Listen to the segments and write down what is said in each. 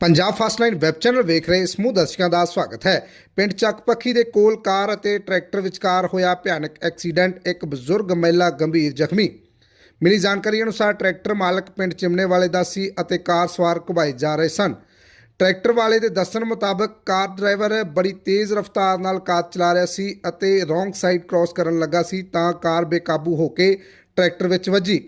Punjab first line web channel ਵੇਖ ਰਹੇ ਸਮੂਹ ਦਰਸ਼ਕਾਂ ਦਾ ਸਵਾਗਤ ਹੈ। ਪਿੰਡ ਚੱਕਪੱਖੀ ਦੇ ਕੋਲ ਕਾਰ ਅਤੇ ਟਰੈਕਟਰ ਵਿਚਕਾਰ ਹੋਇਆ ਭਿਆਨਕ ਐਕਸੀਡੈਂਟ, ਇੱਕ ਬਜ਼ੁਰਗ ਮਹਿਲਾ ਗੰਭੀਰ ਜ਼ਖਮੀ। ਮਿਲੀ ਜਾਣਕਾਰੀ ਅਨੁਸਾਰ ਟਰੈਕਟਰ ਮਾਲਕ ਪਿੰਡ ਚਿਮਨੇ ਵਾਲੇ ਦਾ ਸੀ ਅਤੇ ਕਾਰ ਸਵਾਰ ਘੁਮਾਏ ਜਾ ਰਹੇ ਸਨ। ਟਰੈਕਟਰ ਵਾਲੇ ਦੇ ਦੱਸਣ ਮੁਤਾਬਕ ਕਾਰ ਡਰਾਈਵਰ ਬੜੀ ਤੇਜ਼ ਰਫ਼ਤਾਰ ਨਾਲ ਕਾਰ ਚਲਾ ਰਿਹਾ ਸੀ ਅਤੇ ਰੋਂਗ ਸਾਈਡ ਕ੍ਰਾਸ ਕਰਨ ਲੱਗਾ ਸੀ ਤਾਂ ਕਾਰ ਬੇਕਾਬੂ ਹੋ ਕੇ ਟਰੈਕਟਰ ਵਿੱਚ ਵੱਜੀ।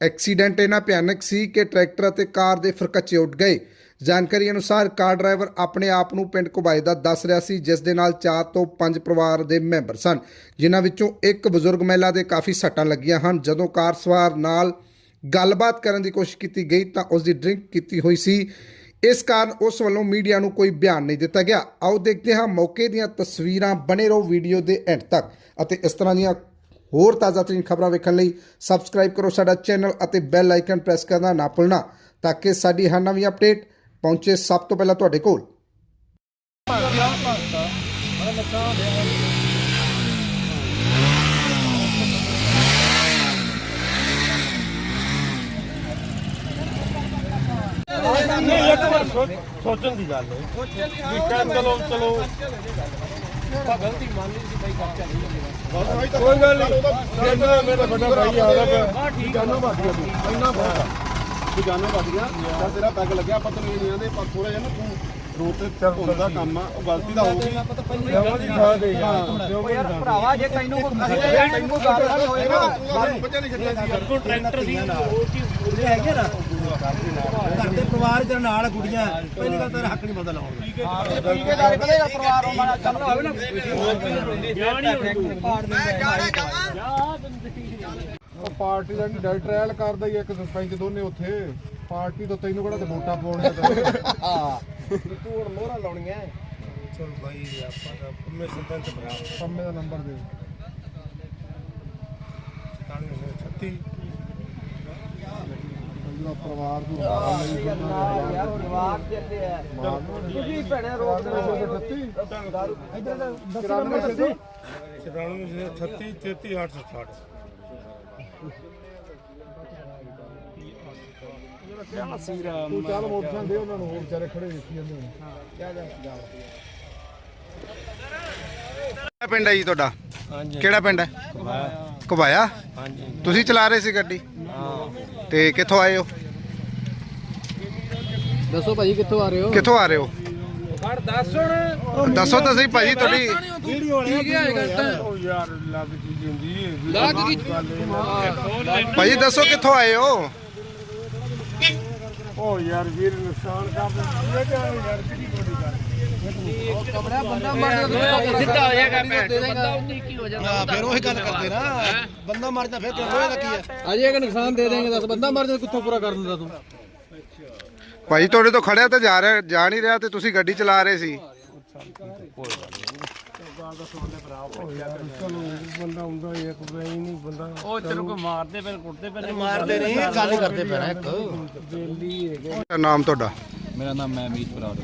ਐਕਸੀਡੈਂਟ ਇਹਨਾਂ ਭਿਆਨਕ ਸੀ ਕਿ ਟਰੈਕਟਰ ਅਤੇ ਕਾਰ ਦੇ ਫਰਕੱਚੇ ਉੱਡ ਗਏ। ਜਾਣਕਾਰੀ ਅਨੁਸਾਰ ਕਾਰ ਡਰਾਈਵਰ ਆਪਣੇ ਆਪ ਨੂੰ ਪਿੰਡ ਕੁਬਾਈ ਦਾ ਦੱਸ ਰਿਹਾ ਸੀ, ਜਿਸ ਦੇ ਨਾਲ 4 ਤੋਂ 5 ਪਰਿਵਾਰ ਦੇ ਮੈਂਬਰ ਸਨ, ਜਿਨ੍ਹਾਂ ਵਿੱਚੋਂ ਇੱਕ ਬਜ਼ੁਰਗ ਮਹਿਲਾ ਦੇ ਕਾਫੀ ਸੱਟਾਂ ਲੱਗੀਆਂ ਹਨ। ਜਦੋਂ ਕਾਰ ਸਵਾਰ ਨਾਲ ਗੱਲਬਾਤ ਕਰਨ ਦੀ ਕੋਸ਼ਿਸ਼ ਕੀਤੀ ਗਈ ਤਾਂ ਉਸ ਦੀ ਡਰਿੰਕ ਕੀਤੀ ਹੋਈ ਸੀ। ਇਸ ਕਾਰਨ ਉਸ ਵੱਲੋਂ ਮੀਡੀਆ ਨੂੰ ਕੋਈ ਬਿਆਨ ਨਹੀਂ ਦਿੱਤਾ ਗਿਆ। ਆਓ ਦੇਖਦੇ ਹਾਂ ਮੌਕੇ ਦੀਆਂ ਤਸਵੀਰਾਂ ਬਣੇ ਰਹੋ ਵੀਡੀਓ ਦੇ ਐਂਡ ਤੱਕ ਅਤੇ ਇਸ ਤਰ੍ਹਾਂ ਦੀਆਂ ਹੋਰ ਤਾਜ਼ਾਤਰੀਨ ਖਬਰਾਂ ਵੇਖਣ ਲਈ ਸਬਸਕ੍ਰਾਈਬ ਕਰੋ ਸਾਡਾ ਚੈਨਲ ਅਤੇ ਬੈਲ ਆਈਕਨ ਪ੍ਰੈਸ ਕਰਨਾ ਨਾ ਭੁੱਲਣਾ, ਤਾਂ ਕਿ ਸਾਡੀ ਹਰ ਨਵੀਂ ਅਪਡੇਟ ਪਹੁੰਚੇ ਸਭ ਤੋਂ ਪਹਿਲਾਂ ਤੁਹਾਡੇ ਕੋਲ? ਨਹੀਂ ਇੱਕ ਵਾਰ ਸੋਚ- ਸੋਚਣ ਦੀ ਗੱਲ ਹੈ। ਵੀ ਕਹਿ ਚਲੋ ਚਲੋ। ਗਲਤੀ ਮੰਨ ਲਈ ਸੀ ਬਾਈ ਕੋਈ ਗੱਲ ਨਹੀਂ। ਮੇਰਾ ਵੱਡਾ ਭਾਈ ਆ ਰਿਹਾ ਹਾਂ ਠੀਕ ਆ। ਨਾ ਬਾਦੀਆਂ ਤੂੰ। ਇੰਨਾ ਬਹੁਤ ਤੂੰ ਜਾਣਾ ਵੱਜ ਗਿਆ ਤਾਂ ਤੇਰਾ ਪੈਗ ਲੱਗਿਆ ਆਪਾਂ ਤੈਨੂੰ ਇਹ ਨਹੀਂ ਆਂਦੇ ਪਰ ਥੋੜਾ ਜਿਹਾ ਨਾ ਤੂੰ ਰੋਡ ਤੇ ਚੱਲ ਦਾ ਕੰਮ ਆ ਉਹ ਗਲਤੀ ਤਾਂ ਹੋ ਗਈ ਦੇਵਾਂ ਦੀ ਸਾਹ ਦੇ ਯਾਰ ਯਾਰ ਭਰਾਵਾ ਜੇ ਤੈਨੂੰ ਕੋਈ ਤੈਨੂੰ ਕੋਈ ਗੱਲ ਨਹੀਂ ਹੋਏਗਾ ਬੱਚਾ ਨਹੀਂ ਛੱਡਿਆ ਸੀ ਯਾਰ ਕੋਈ ਟਰੈਕਟਰ ਸੀ ਉਹਦੇ ਹੈਗੇ ਨਾ ਘਰ ਦੇ ਪਰਿਵਾਰ ਦੇ ਨਾਲ ਗੁੜੀਆਂ ਪਹਿਲੀ ਗੱਲ ਤੇਰਾ ਹੱਕ ਨਹੀਂ ਬੰਦਾ ਲਾਉਣ ਦਾ ਠੀਕੇਦਾਰ ਕਹੇਗਾ ਪਰਿਵਾਰ ਨੂੰ ਮਾੜਾ ਚੱਲ ਹੋਵੇ ਨਾ ਉਹ ਪਾਰਟੀ ਦਾ ਡਰ ਟ੍ਰਾਇਲ ਕਰਦਾ ਹੀ ਇੱਕ ਸਰਪੰਚ ਦੋਨੇ ਉੱਥੇ। ਪਾਰਟੀ ਤੋਂ ਤੈਨੂੰ ਕਿਹੜਾ ਤੇ ਵੋਟਾਂ ਪਾਉਣੀਆਂ ਤੇ ਤੂੰ ਹੁਣ ਮੋਹਰਾਂ ਲਾਉਣੀਆਂ? ਚਲ ਭਾਈ ਆਪਾਂ ਤਾਂ ਪੰਮੇ ਸਰਪੰਚ ਭਰਾ। ਪੰਮੇ ਦਾ ਨੰਬਰ ਦੇ। 36 ਜਿਹੜਾ ਪਰਿਵਾਰ ਨੂੰ ਯਾਰ ਪਰਿਵਾਰ ਦੇ ਤੇ ਹੈ ਤੁਸੀਂ ਭੈਣੇ ਰੋਕ ਦੇ ਇੱਧਰ ਦਾ ਦੱਸੋ ਨੰਬਰ ਦੱਸੀ। 94 36 33 860 ਤੂੰ ਚੱਲ ਮੋਟਰਸਾਈਕਲ ਦੇ ਉਹਨਾਂ ਨੂੰ ਹੋਰ ਵਿਚਾਰੇ ਖੜੇ ਦੇਖੀ ਜਾਂਦੇ ਨੇ ਕਿਹੜਾ ਪਿੰਡ ਹੈ ਜੀ ਤੁਹਾਡਾ? ਹਾਂਜੀ। ਕਿਹੜਾ ਪਿੰਡ ਹੈ? ਘੁਬਾਇਆ ਹਾਂਜੀ। ਤੁਸੀਂ ਚਲਾ ਰਹੇ ਸੀ ਗੱਡੀ? ਹਾਂ। ਤੇ ਕਿੱਥੋਂ ਆਏ ਹੋ? ਦੱਸੋ ਭਾਜੀ ਕਿੱਥੋਂ ਆ ਰਹੇ ਹੋ? ਕਿੱਥੋਂ ਆ ਰਹੇ ਹੋ? ਫੜ ਦੱਸ ਹੁਣ। ਦੱਸੋ ਤਾਂ ਸਹੀ ਭਾਜੀ ਤੁਹਾਡੀ ਵੀਡੀਓ ਵਾਲਿਆ ਉਹ ਯਾਰ ਲੱਗ ਚੀਜ਼ ਹੁੰਦੀ ਹੈ। ਲੱਗ ਗਈ। ਭਾਜੀ ਦੱਸੋ ਕਿੱਥੋਂ ਆਏ ਹੋ? ਉਹ ਯਾਰ ਵੀਰ ਨੁਕਸਾਨ ਕਰ ਯਾਰ ਕਿਹੜੀ ਬੜੀ ਗੱਲ ਕਮਰਾ ਬੰਦਾ ਮਰ ਸਿੱਧਾ ਹੋ ਜਾਏਗਾ ਬੰਦਾ 19 ਕੀ ਹੋ ਜਾਂਦਾ ਫਿਰ ਉਹੀ ਗੱਲ ਕਰਦੇ ਨਾ। ਬੰਦਾ ਮਰ ਜਾਂਦਾ ਫਿਰ ਤੈਨੂੰ ਇਹਦਾ ਕੀ ਹੈ। ਅਜੇ ਕਿ ਨੁਕਸਾਨ ਦੇ ਦੇਂਗੇ ਦੱਸ। ਬੰਦਾ ਮਰ ਜਾਂਦਾ ਕਿੱਥੋਂ ਪੂਰਾ ਕਰ ਦਿੰਦਾ ਤੂੰ? ਭਾਜੀ ਤੁਹਾਡੇ ਤੋਂ ਖੜਿਆ ਤਾਂ ਜਾ ਰਿਹਾ ਜਾ ਨਹੀਂ ਰਿਹਾ ਤੇ ਤੁਸੀਂ ਗੱਡੀ ਚਲਾ ਰਹੇ ਸੀ। ਚਲੋ ਬੰਦਾ ਹੁੰਦਾ ਹੀ ਇੱਕ ਵੇ ਨਹੀਂ ਬੰਦਾ ਉਹ ਤੈਨੂੰ ਕੋ ਮਾਰਦੇ ਫਿਰ ਕੁੱਟਦੇ ਫਿਰ ਮਾਰਦੇ ਨਹੀਂ ਗੱਲ ਕਰਦੇ ਪਏ ਇੱਕ। ਬੇਲੀ ਹੈਗੇ ਨਾਮ ਤੁਹਾਡਾ? ਮੇਰਾ ਨਾਮ ਮੈਂ ਅਮੀਤ ਬਰਾੜ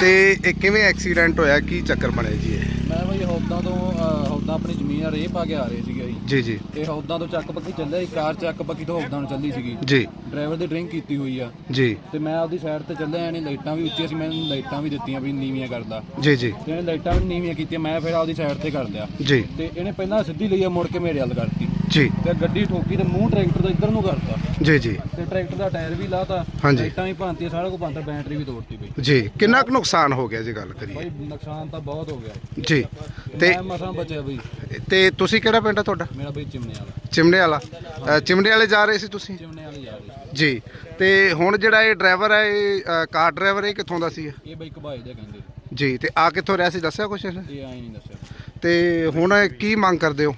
ਤੇ ਇਹ ਕਿਵੇਂ ਐਕਸੀਡੈਂਟ ਹੋਇਆ? ਕੀ ਚੱਕਰ ਬਣਿਆ ਜੀ ਇਹ? ਮੈਂ ਬਈ ਹੌਦਾ ਤੋਂ ਅਹ, ਹੌਦਾ ਆਪਣੀ ਜ਼ਮੀਨ ਰੇਹ ਪਾ ਕੇ ਆ ਰਹੇ ਸੀਗੇ। ਜੀ ਜੀ। ਤੇ ਹੌਦਾ ਤੋਂ ਚੱਕ ਪੱਕੀ ਚੱਲਿਆ ਸੀ ਕਾਰ ਚੱਕ ਪੱਕੀ ਤੋਂ ਹੌਦਾ ਨੂੰ ਚੱਲੀ ਸੀਗੀ। ਜੀ। ਡਰਾਈਵਰ ਦੀ ਡਰਿੰਕ ਕੀਤੀ ਹੋਈ ਆ। ਜੀ। ਤੇ ਮੈਂ ਆਪਦੀ ਸਾਈਡ ਤੇ ਚੱਲਿਆ ਇਹਨੇ ਲਾਈਟਾਂ ਵੀ ਉੱਚੀਆਂ ਸੀ ਮੈਂ ਇਹਨੂੰ ਲਾਈਟਾਂ ਵੀ ਦਿੱਤੀਆਂ ਵੀ ਨੀਵੀਆਂ ਕਰਦਾ ਜੀ ਜੀ। ਤੇ ਇਹਨੇ ਲਾਈਟਾਂ ਵੀ ਨੀਵੀਆਂ ਕੀਤੀਆਂ ਮੈਂ ਫਿਰ ਆਪਦੀ ਸਾਈਡ ਤੇ ਕਰ ਲਿਆ। ਜੀ। ਤੇ ਇਹਨੇ ਪਹਿਲਾਂ ਸਿੱਧੀ ਲਈ ਆ, ਮੁੜ ਕੇ ਮੇਰੇ ਵੱਲ ਕਰਤੀ। ਜੀ। ਤੇ ਗੱਡੀ ਠੋਕੀ ਤੇ ਮੂੰਹ ਟਰੈਕਟਰ ਦਾ ਇੱਧਰ ਨੂੰ ਕਰਤਾ। ਜੀ ਜੀ। ਤੇ ਟਰੈਕਟਰ ਦਾ ਟਾਇਰ ਵੀ ਲਾਤਾ ਹਾਂਜੀ। ਲਾਈਟਾਂ ਵੀ ਭਾਂਤੀਆਂ ਸਾਰਾ ਕੁਝ ਭਾਂਤਾ ਬੈਟਰੀ ਵੀ ਤੋੜਤੀ ਬਈ। ਜੀ ਕਿੰਨਾ ਕੁ ਨੁਕਸਾਨ ਹੋ ਗਿਆ ਜੀ ਗੱਲ ਕਰੀਏ? ਬਈ ਨੁਕਸਾਨ ਤਾਂ ਬਹੁਤ ਹੋ ਗਿਆ। ਜੀ ਤੇ ਮੈਂ ਮਸਾਂ ਬਚਿਆ ਬਈ। ਤੇ ਤੁਸੀਂ ਕਿਹੜਾ ਪਿੰਡ ਹੈ ਤੁਹਾਡਾ? ਮੇਰਾ ਬਈ ਚਿਮਨੇ ਵਾਲਾ। ਚਿਮੜੇ ਵਾਲਾ ਅ, ਚਿਮੜੇ ਵਾਲੇ ਜਾ ਰਹੇ ਸੀ ਤੁਸੀਂ? ਚਿਮਨੇ ਵਾਲੀ ਯਾਰ। ਜੀ ਤੇ ਹੁਣ ਜਿਹੜਾ ਇਹ ਡਰਾਈਵਰ ਹੈ ਇਹ ਅ, ਕਾਰ ਡਰਾਈਵਰ ਇਹ ਕਿੱਥੋਂ ਦਾ ਸੀ? ਇਹ ਬਈ ਘਬਾਏ ਦਾ ਕਹਿੰਦੇ। ਜੀ ਤੇ ਆ ਕਿੱਥੋਂ ਰਿਹਾ ਸੀ? ਦੱਸਿਆ ਕੁਛ ਇਹਨੇ? ਇਹ ਆਈ ਨਹੀਂ ਦੱਸਿਆ। ਤੇ ਹੁਣ ਕੀ ਮੰਗ ਕਰਦੇ ਹੋ?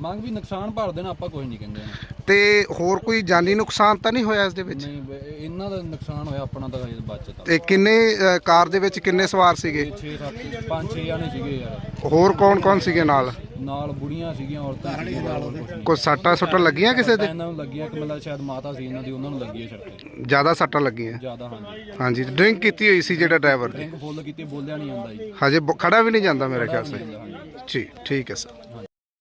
ਮੰਗ ਵੀ ਨੁਕਸਾਨ ਭਰ ਦੇਣਾ ਆਪਾਂ ਕੁਝ ਨਹੀਂ ਕਹਿੰਦੇ ਇਹਨੂੰ। ਤੇ ਹੋਰ ਕੋਈ ਜਾਨੀ ਨੁਕਸਾਨ ਤਾਂ ਨਹੀਂ ਹੋਇਆ ਇਸ ਦੇ ਵਿੱਚ? ਨਹੀਂ ਬਈ, ਇਹਨਾਂ ਦਾ ਨੁਕਸਾਨ ਹੋਇਆ ਆਪਣਾ ਤਾਂ ਹਜੇ ਬਚਤ ਤੇ ਕਿੰਨੇ ਅ, ਕਾਰ ਦੇ ਵਿੱਚ ਕਿੰਨੇ ਸਵਾਰ ਸੀਗੇ? 6 7 5 6 ਜਾਣੇ ਸੀਗੇ ਯਾਰ। ਹੋਰ ਕੌਣ ਕੌਣ ਸੀਗੇ ਨਾਲ? ਨਾਲ ਬੁੜੀਆਂ ਸੀਗੀਆਂ ਔਰਤਾਂ ਸੀਗੀਆਂ ਨਾਲ ਹੋਰ ਕੁਛ। ਕੋਈ ਸੱਟਾਂ ਸੁੱਟਾਂ ਲੱਗੀਆਂ ਕਿਸੇ ਦੇ? ਇਹਨਾਂ ਨੂੰ ਲੱਗੀਆਂ ਕਿ ਮਤਲਬ ਸ਼ਾਇਦ ਮਾਤਾ ਸੀ ਇਹਨਾਂ ਦੀ ਉਹਨਾਂ ਨੂੰ ਲੱਗੀ ਹੈ ਜ਼ਿਆਦਾ ਸੱਟਾਂ ਲੱਗੀਆਂ? ਜ਼ਿਆਦਾ ਹਾਂਜੀ। ਹਾਂਜੀ ਡਰਿੰਕ ਕੀਤੀ ਹੋਈ ਸੀ ਜਿਹੜਾ ਡਰਾਈਵਰ ਡਰਿੰਕ ਫੁੱਲ ਕੀਤੀ ਬੋਲਿਆ ਨਹੀਂ ਜਾਂਦਾ ਜੀ। ਹਜੇ ਬ- ਖੜਾ ਵੀ ਨਹੀਂ ਜਾਂਦਾ ਮੇਰੇ ਖਿਆਲ ਸੇ? ਜੀ ਠੀਕ ਹੈ ਸਰ